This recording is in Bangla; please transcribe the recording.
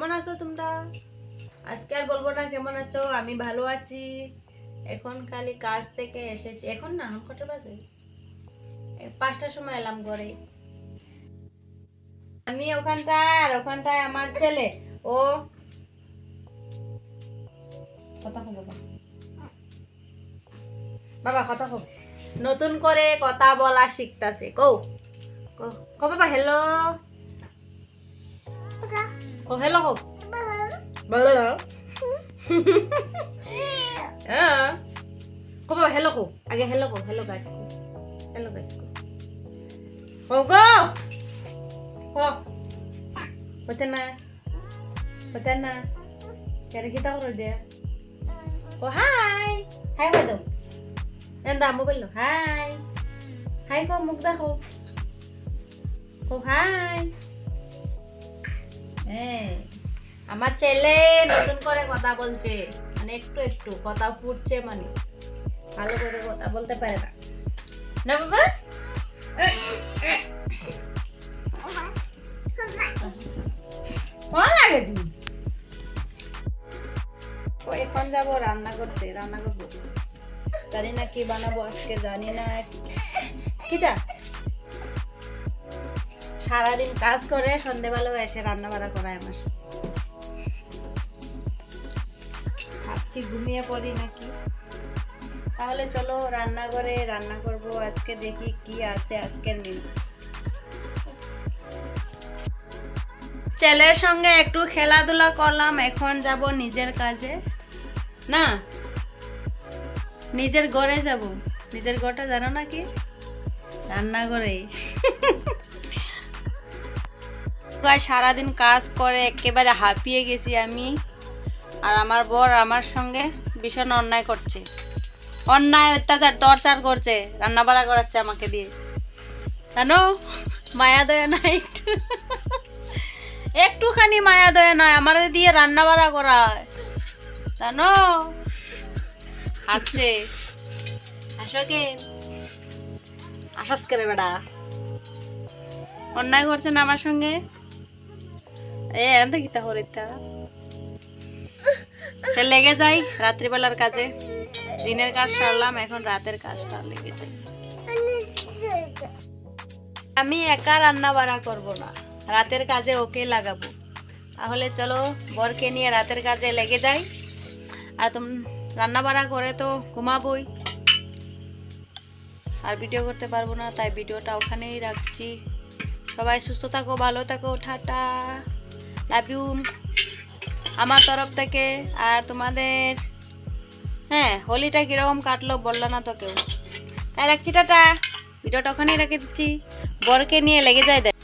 কেমন আছো তোমরা? আজকে আর বলব না কেমন আছো, আমি ভালো আছি। এখন খালি কাজ থেকে এসেছি। এখন না, এখন কটা বাজে? পাঁচটার সময় এলাম ঘরে। আমি ওখানটায় আর ওখানটায় আমার ছেলে। ও কথা কো বাবা। কথা কো নতুন করে কথা বলা শিখতাছে। কও কো বাবা হ্যালো কো হ্যালো কো বলো হ্যাঁ কো বাবা হ্যালো কো আগে হ্যালো কো হ্যালো গাছ কো হ্যালো গাছ কো কো গো কো হতে না হতে না কেন kita করো dia ও হাই হাই বাদো এন্দা মোবাইল হাই হাই কো মুখ দেখো ও হাই আমার ছেলে নতুন করে কথা বলছে। মানে একটু একটু, কথা ফুটছে মানে। ভালো করে কথা বলতে পারে না। কোন লাগে তুমি? এখন যাব রান্না করতে, রান্না করব। জানি না কি বানাবো আজকে, জানি না। কিটা? সারাদিন কাজ করে সন্ধেবেলাও এসে রান্না বাড়া করায় আমার। ভাবছি ঘুমিয়ে পড়ি নাকি। তাহলে চলো রান্না করে রান্না করব, আজকে দেখি কি আছে আজকের মেনু ছেলের সঙ্গে একটু খেলাধুলা করলাম, এখন যাব নিজের কাজে। না, নিজের ঘরে যাব। নিজের ঘরটা জানো নাকি? রান্নাঘরে। সারাদিন কাজ করে, একেবারে হাঁপিয়ে গেছি আমি। আর আমার বর আমার সঙ্গে ভীষণ অন্যায় করছে। অন্যায় অত্যাচার, টর্চার করছে। রান্না বাড়া করাচ্ছে আমাকে দিয়ে। জানো, মায়া দয়া নাই একটু। একটুখানি মায়া দয়া নয়, আমার দিয়ে রান্না বাড়া করায়। জানো হাসছে আসো কে? আসাস করে বেড়া অন্যায় করছে না আমার সঙ্গে? এ এত গীতা হরিতা সে লেগে যাই, রাত্রিবেলার কাজে। দিনের কাজ সারলাম, এখন রাতের কাজটা লেগে যাই। আমি একা রান্না বাড়া করব না, রাতের কাজে ওকে লাগাবো। তাহলে চলো, বরকে নিয়ে রাতের কাজে লেগে যাই। আর তুমি, রান্না বাড়া করে তো ঘুমাবই। আর ভিডিও করতে পারব না, তাই ভিডিওটা ওখানেই রাখছি। সবাই সুস্থ থাকো, ভালো থাকো, টাটা। লাভ ইউ আমার তরফ থেকে আর তোমাদের হ্যাঁ হোলিটা কীরকম কাটলো বলল না তো কেউ। তাই রাখছি, টাটা। ভিডিওটা ওখানেই রেখে দিচ্ছি। বরকে নিয়ে লেগে যায় দেখ।